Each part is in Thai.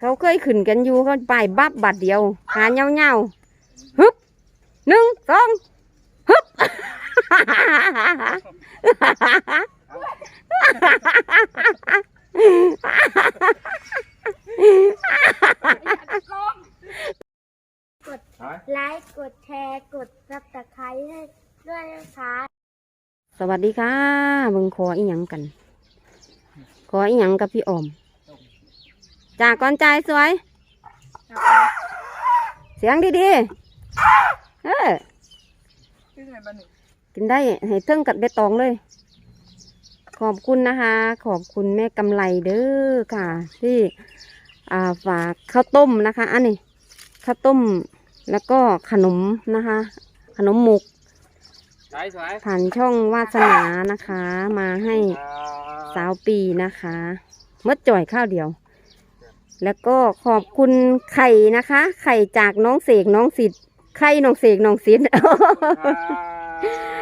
เขาเคยขึ้นกันอยู่เขาไปบับบัดเดียวขาเงาเงาๆฮึบหนึ่งสองฮึบไลค์กดแชร์กดซับสไครต์ให้ด้วยนะคะสวัสดีค่ะเบิ่งขออีหยังกัน ขออีหยังกับพี่ออม จากก่อนใจายสวย เสียงดีๆ เออกินได้ให้เทิงกัดเบตองเลย ขอบคุณนะคะ ขอบคุณแม่กำไรเด้อค่ะ ที่อ่าฝากข้าวต้มนะคะ อันนี้ข้าวต้มแล้วก็ขนมนะคะ ขนมหมกสายสายผ่านช่องวาสนานะคะ มาให้สาวปีนะคะเมื่อจ่อยข้าวเดียว แล้วก็ขอบคุณไข่นะคะ ไข่จากน้องเสกน้องสิทธิ์ไข่น้องเสกน้องสิทธิ์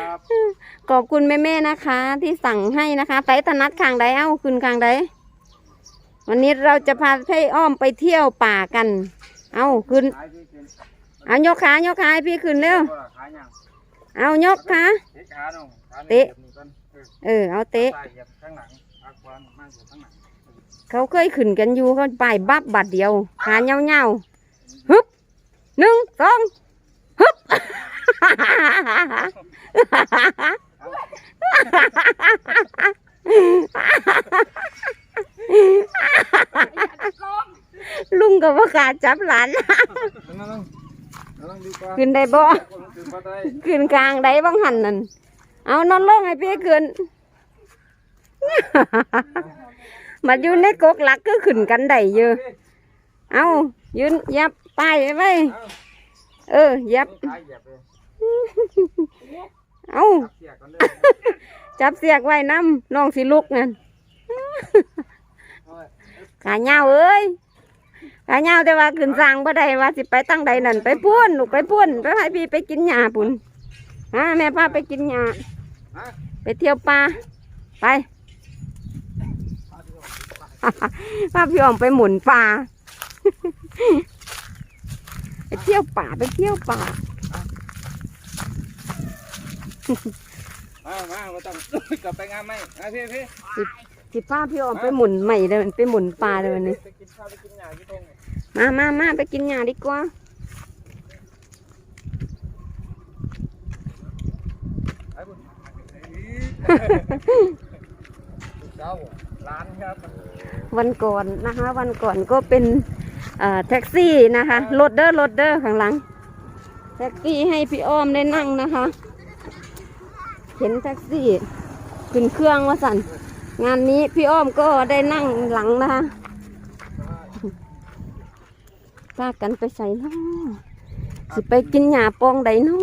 ครับขอบคุณแม่ๆนะคะ ที่สั่งให้นะคะไปถนัดคางใดเอ้าคุณคางใดวันนี้เราจะพาพี่อ้อมไปเที่ยวป่ากัน เอาขึ้นขายพี่ขึ้นเอายกขายกขาให้พี่ขึ้นเร็วขายยังเอายกขาเตะขาน้องขาเตะหนีบนี่ก่อนเออเออเอาเตะใส่ เขาเคยขึ้นกันอยู่เขาไปบับบัดเดียวขาเงาเงาฮึบหนึ่งสองฮึบลุงกับว่ากาจับหลานขึ้นได้บ่ขึ้นกลางได้บ้างหันนั่นเอานอนลงให้พี่ขึ้น มาอยู่ในกกหลักก็ขึ้นกันได้เยอะเอายืนยับป้ายไว้ไว้เออยับเอาจับเสียกไว้น้ำน้องสิลุกนั่นเอาไว้ขาเงาเอ้ยขาเงาแต่ว่าขึ้นสร้างบ่ได้ว่าสิไปตั้งใดนั่นไปพุ่นลูกไปพุ่นไปให้พี่ไปกินหญ้าปุ่นฮะแม่พาไปกินหญ้าไปเที่ยวป่าไป พาพี่ออมไปหมุนป่าไปเที่ยวป่าไปเที่ยวป่ามามาบ่ต้องกลับไปงานไหมมาพี่พี่สิพาพี่ออมไปหมุนใหม่เลยไปหมุนป่าเลยวันนี้ไปกินข้าวไปกินหญ้าที่ตรงไหนมามามาไปกินหญ้าดีกว่าไปบุญเจ้า ร้านครับวันก่อนนะคะ วันก่อนก็เป็นเอ่อแท็กซี่นะคะรถเดอร์รถเดอร์ข้างหลัง แท็กซี่ให้พี่อ้อมได้นั่งนะคะ เห็นแท็กซี่ขึ้นเครื่องว่าสันงานนี้พี่อ้อมก็ได้นั่งหลังนะคะพากันไปใส่น้อสิไปกินหญ้าปองใดน้อ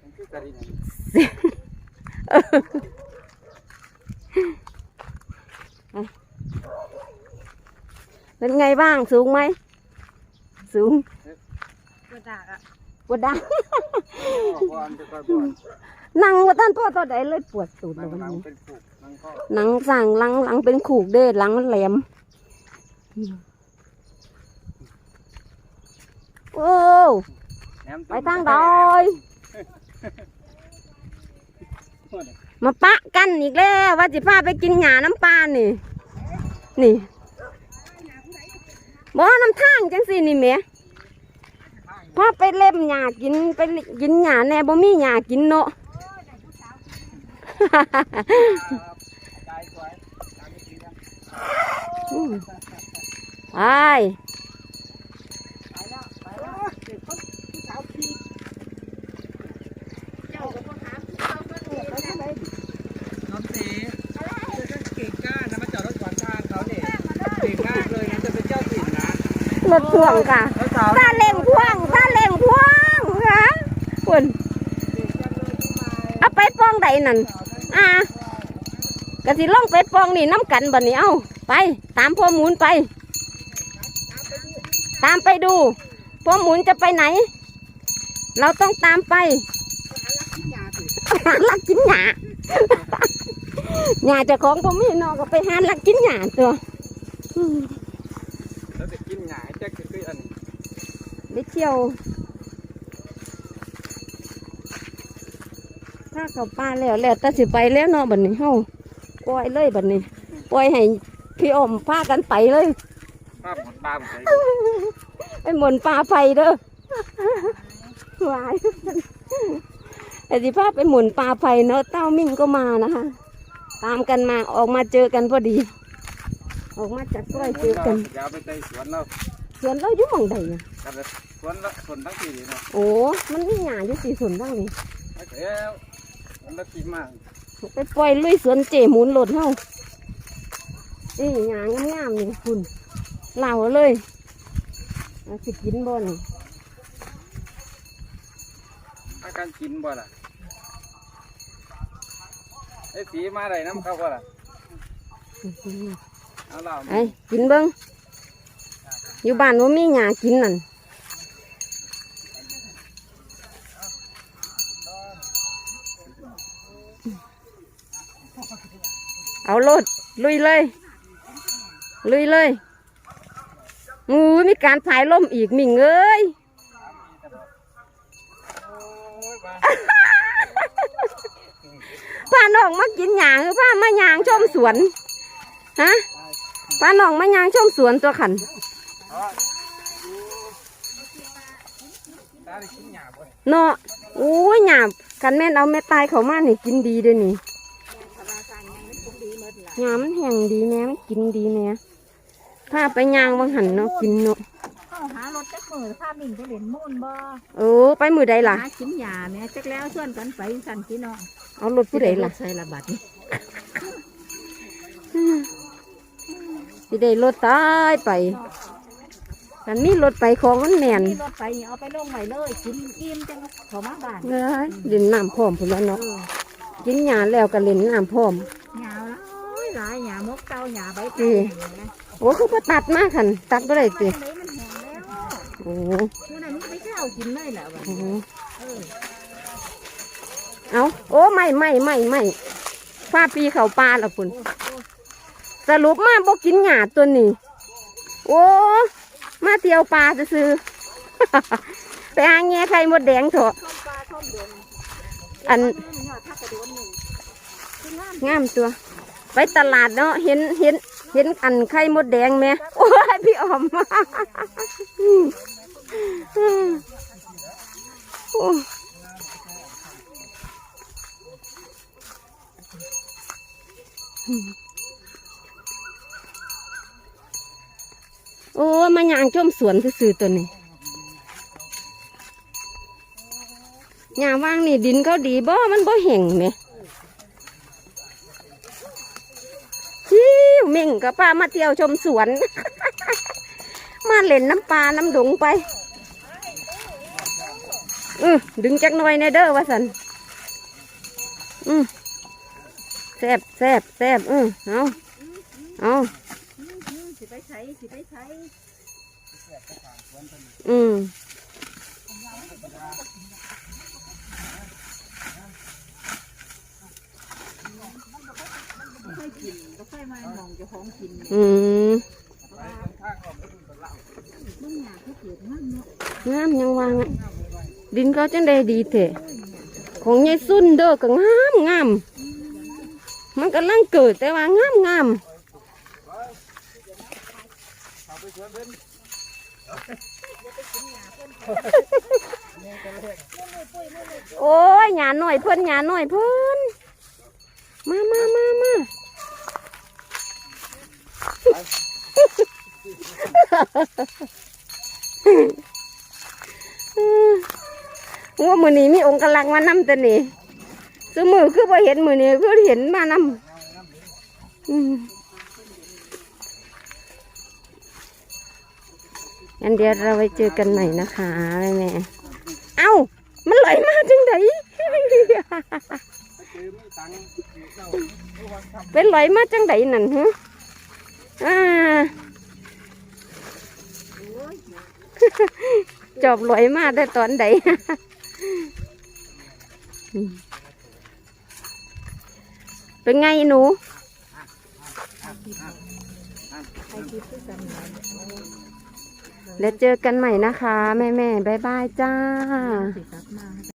มันคือกะดิ่ง เป็นไงบ้างสูงไหม สูงกระดาษอะปวดดังก่อนจะก่อนก่อนนั่งว่าท่านพ่อตัวใดเลยปวดสูดเลนั่ยงวันหลังนี้เป็นผูกนั่งก็หนังสั่งหลังหลังเป็นขูกเด้หลังมันแหลมโอ้แหนมไปทางดอย มาปะกันอีกแล้วว่าจิพาไปกินหญ้าน้ำปลานี่ นี่บ่น้ำทางจังสินี่แม่พาไปเล่มหญ้ากินไปกินหญ้าแน่บ่มีหญ้ากินเนาะได้สวยตามที่ดี นะอืมไปน้ำสีเก่งกล้านะมาจอดรถขวางทางเขาเนี่ยเก่งมากเลยนะจะเป็นเจ้าถิ่นนะรถพ่วงค่ะแล้วสาวซาเล่งพ่วงซาเล่งพ่วงค่ะคุณเอาไปปองใดนั่นอ่ากะสิล่องไปปองนี่น้ำกันบัดนี้เอาไป ตามพ่อหมุนไป ตามไปดูพ่อหมุนจะไปไหน เราต้องตามไป ลักกินหยาหญ้าเจะของผมมีเนอก็ไปหาลักกินหญ้าตัวอืมแล้วจะกินหงายจะคืออันนี้ได้เที่ยวถ้าเขาป้าแล้วแล้วแต่สิไปแล้วเนาะบัดนี้เฮาปล่อยเลยบัดนี้ปล่อยให้พี่อมพากันไปเลยภาพหมดตาหมดเลยไปหมุนปลาไฟเด้อวาย แต่สิพาไปหมุนปลาไฟเนาะเต้ามิ่งก็มานะคะ ตามกันมาออกมาเจอกันพอดี ออกมาจากซอยเจอกันยาวไปใจสวนเราสวนเราอยู่หมองใดน่ะกันเลยสวนละสวนทั้งสี่เนาะโอ้ มันมีหญ้าอยู่สี่สวนบ้างนี่แล้วมันละกินมากไปปล่อยลุยสวนเจหมุนโหลดเฮานี่หญ้างามๆนี่คุณเหล่าเลยเอาสิกินบ่นี่อาการกินบ่ล่ะไอ้สีมาได้น้ำเข้าบ่ล่ะเอาเหล่าไอ้กินเบิ้งอยู่บ้านว่ามีหญ้ากินนั่นเอาโลดลุยเลย ลุยเลยงูมีการถ่ายล่มอีกมิ่งเอ้ย พาน้องมากินหยางหรือพามายางชมสวนฮะพาน้องมายางชมสวนตัวขันเนาะโอ้ยหยาบกันแม่นเอาแม่ตายเขามานี่กินดีเด้อนี่หยามันแห้งดีแม่มันกินดีแม่พาไปยางบางหันเนาะกินเนาะ เข้าหารถจักมือพามิ่งไปเล่นมุ่นบ่เออไปมือใดล่ะหากินหญ้าแม่จักแล้วชวนกันไปสั่นพี่น้องเอารถผู้ใดล่ะใส่ละบัดนี่สิได้รถตายไปกันมีรถไปของมันแม่นมีรถไปเอาไปลงไว้เลยกินอิ่มจังเขามาบ้านเอ้ยเล่นน้ำพร้อมพุ่นแล้วเนาะกินหยาแล้วก็เล่นน้ำพร้อมหญ้าหลายหลายหญ้ามกเต้าหญ้าใบอืเต้มโอ้คือพอตัดมากขันตัดบ่ได้ติไหนมันแห้งแล้ว โอ้มื้อนั้นมันก็ไปเช้ากินเลยแหละบัดโหเออเอาโอ้ไม่ไม่ไม่ไม่ฟ้าปีเขาปลาละคุณสรุปมาบ่กินหยาตัวนี้ โอ้ มาเที่ยวปลาซื้อ ไปหาแง่ไข่มดแดงเถอะอันงามงามตัว ไปตลาดเนาะเห็นเห็นเห็นอันไข่มดแดงไหมโอ้ยพี่ออม โอ้โอ้ยมายางชมสวนซื่อตัวนี้ยางว่างนี่ดินเขาดีบ่ มันบ่แห้งไหมฮิวเม่งกับป้ามาเที่ยวชมสวน มาเล่นน้ำปลาน้ำดงไป อือดึงจักหน่อยในเด้อว่าสันอือแซบแซบแซบอือเอาเอาสิไปใช้สิไปใช้อืมค่อยกินก็ค่อยมามองเจ้าของกินอืมงอยากให้เกิดมั่งามยังวางอะ ดินก็จังได้ดีเถอะของยายซุนเด้อก็งามงามมันกำลังเกิดแต่ว่างามงามโอ้ยหยาหน่อยเพิ่นหยาหน่อยเพิ่นมามามามาว่า มือนี้มีองค์กำลังมานำแต่นี่สมือคือพอเห็นมือนี้คือเห็นมานำอืมงั้นเดี๋ยวเราไปเจอกันใหม่นะคะแม่เอ้า มันไหลมาจังไดเป็นไหลมาจังไดนั่นฮะอ่าจอบไหลมาได้ตอนใด เป็นไงหนูแล้วเจอกันใหม่นะคะ แม่แม่บายบายจ้า